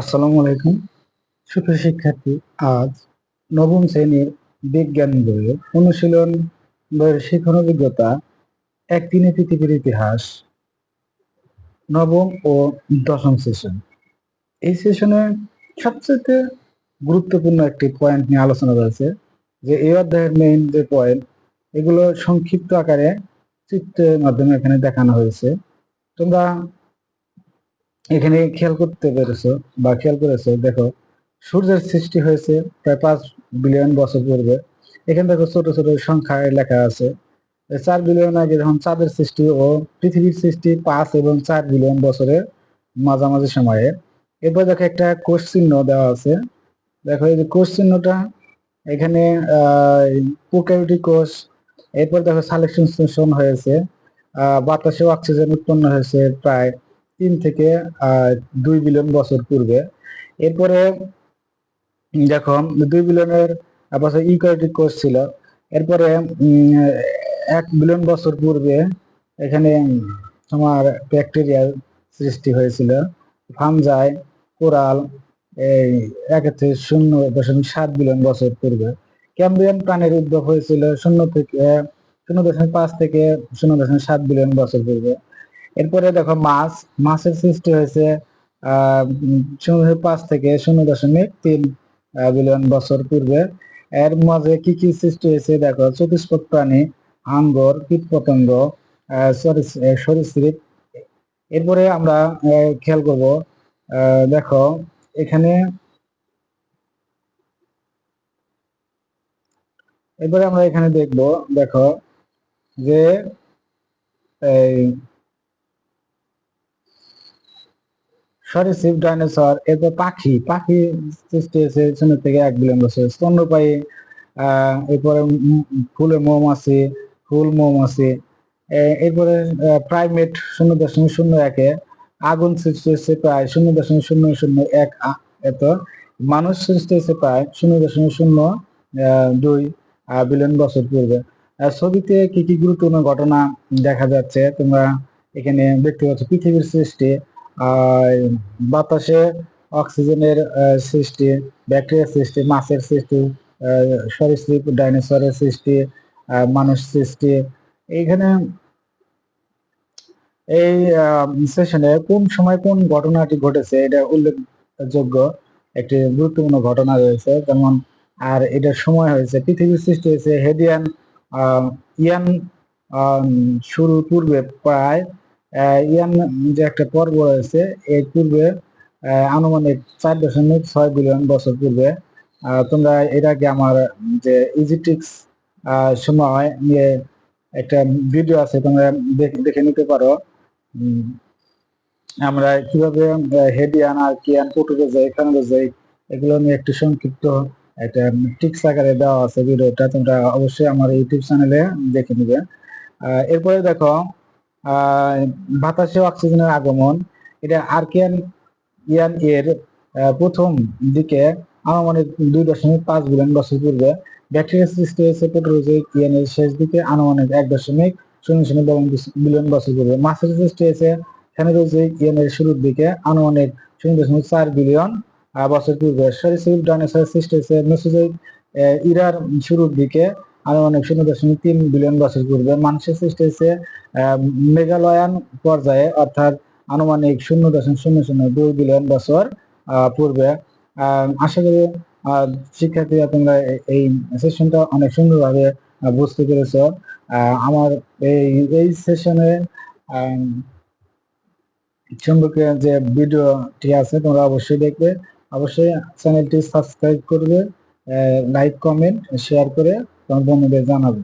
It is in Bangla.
আসসালামু আলাইকুম। সুপ্রিয় শিক্ষার্থী, আজ নবম শ্রেণির বিজ্ঞান বইয়ের অনুশীলন বইয়ের শিক্ষণ অভিজ্ঞতা, একদিনে পৃথিবীর ইতিহাস, নবম ও দশম সেশন। এই সেশনে সবচেয়ে গুরুত্বপূর্ণ একটি পয়েন্ট নিয়ে আলোচনা রয়েছে, যে এই অধ্যায়ের মেইন যে পয়েন্ট এগুলো সংক্ষিপ্ত আকারে চিত্রের মাধ্যমে এখানে দেখানো হয়েছে। তোমরা এখানে খেয়াল করতে পেরেছ বা খেয়াল করেছ, দেখো, সূর্যের সৃষ্টি হয়েছে প্রায় পাঁচ বিলিয়ন বছর পূর্বে। এখানে দেখো ছোট ছোট সংখ্যায় লেখা আছে। চার বিলিয়ন আগে যখন চাঁদের সৃষ্টি ও পৃথিবীর সৃষ্টি পাঁচ এবং চার বিলিয়ন বছরের মাঝামাঝি সময়ে, এরপর দেখো একটা কোষ চিহ্ন দেওয়া আছে। দেখো এই যে কোষ চিহ্নটা, এখানে প্রোক্যারিওটিক কোষ, এরপর দেখো সালেকশন হয়েছে। বাতাসে অক্সিজেন উৎপন্ন হয়েছে প্রায় তিন থেকে দুই বিলিয়ন বছর পূর্বে। এরপরে, দেখো, দুই বিলিয়নের বছর ইকোয়েটিক কোষ ছিল। এরপরে এক বিলিয়ন বছর পূর্বে এখানে তোমার ব্যাকটেরিয়ার সৃষ্টি হয়েছিল। ফানজাই কোরাল, এই এক থেকে শূন্য দশমিক সাত বিলিয়ন বছর পূর্বে। ক্যাম্বিয়ান প্রাণীর উদ্ভব হয়েছিল শূন্য থেকে, শূন্য দশমিক পাঁচ থেকে শূন্য দশমিক সাত বিলিয়ন বছর পূর্বে। এরপরে দেখো মাছ, মাছের সৃষ্টি হয়েছে শূন্য পাঁচ থেকে শূন্য দশমিক তিন বিলিয়ন বছর পূর্বে। এর মাঝে কি কি সৃষ্টি হয়েছে দেখো, চতুষ্পদ প্রাণী, আঙ্গর কীট পতঙ্গ সরীসৃপ। এরপরে আমরা খেয়াল করব দেখো, এখানে এরপরে আমরা এখানে দেখব, দেখো যে এই সরীসৃপ ডাইনোসর এরপর পাখি পাখি সৃষ্টি হয়েছে শূন্য থেকে এক বিলিয়ন বছর স্তন্যপায়ী, আহ, এরপরে ফুলে মৌমাছি ফুল মৌমাছি এরপরে প্রাইমেট শূন্য দশমিক শূন্য একে, আগুন সৃষ্টি হয়েছে প্রায় শূন্য দশমিক শূন্য শূন্য এক এত। মানুষ সৃষ্টি হয়েছে প্রায় শূন্য দশমিক শূন্য দুই বিলিয়ন বছর পূর্বে। ছবিতে কি কি গুরুত্বপূর্ণ ঘটনা দেখা যাচ্ছে তোমরা এখানে দেখতে পাচ্ছ? পৃথিবীর সৃষ্টি বাতাসে অক্সিজেনের সৃষ্টি ব্যাকটেরিয়ার সৃষ্টি, মাছের সৃষ্টি সরীসৃপ, ডাইনোসরের সৃষ্টি মানুষ সৃষ্টি। এইখানে এই সেশনে কোন সময় কোন ঘটনাটি ঘটেছে, এটা উল্লেখযোগ্য একটি গুরুত্বপূর্ণ ঘটনা রয়েছে। যেমন, আর এটার সময় হয়েছে, পৃথিবীর সৃষ্টি হয়েছে, হেডিয়ান ইয়ান শুরু, পূর্বে প্রায় ইয়ান যে একটা পর্ব রয়েছে এর পূর্বে আনুমানিক চার দশমিক ছয় বিলিয়ন বছর পূর্বে তোমরা এর আগে আমার যে ইজিটিক্স সময় নিয়ে একটা ভিডিও আছে, তোমরা দেখে নিতে পারো। আমরা কীভাবে হেডিয়ান আর কিয়ান পটুরোজাইক কানাডোজাইক এগুলো নিয়ে একটু সংক্ষিপ্ত একটা টিক্স আকারে দেওয়া আছে ভিডিওটা তোমরা অবশ্যই আমার ইউটিউব চ্যানেলে দেখে নিবে। এরপরে দেখো বাতাসে অক্সিজেনের আগমন। এটা আর্কিয়ান ইয়ান এর প্রথম দিকে আনুমানিক দুই দশমিক পাঁচ বিলিয়ন বছর পূর্বে ব্যাকটেরিয়া সৃষ্টি হয়েছে পেট্রোজয়িক ইয়ানের শেষ দিকে আনুমানিক এক দশমিক শূন্য শূন্য বিলিয়ন বছর পূর্বে। মাছের সৃষ্টি হয়েছে ফেনোজয়িক ইয়ানের শুরুর দিকে আনুমানিক শূন্য দশমিক চার বিলিয়ন বছর পূর্বে। সরিসৃপ ডাইনোসর সৃষ্টি হয়েছে মেসোজয়িক ইরার শুরুর দিকে আনুমানিক শূন্য দশমিক তিন বিলিয়ন বছর পূর্বে মানুষের সৃষ্টি হয়েছে মেঘালয়ান পর্যায়ে, অর্থাৎ আনুমানিক শূন্য দশমিক শূন্য শূন্য দুই বিলিয়ন বছর পূর্বে। আশা করি শিক্ষার্থীরা তোমরা এই সেশনটা অনেক সুন্দরভাবে বুঝতে পেরেছ। আমার এই এই সেশনে সম্পর্কে যে ভিডিওটি আছে, তোমরা অবশ্যই দেখবে। অবশ্যই চ্যানেলটি সাবস্ক্রাইব করবে লাইক কমেন্ট শেয়ার করে Então vamos desenhar na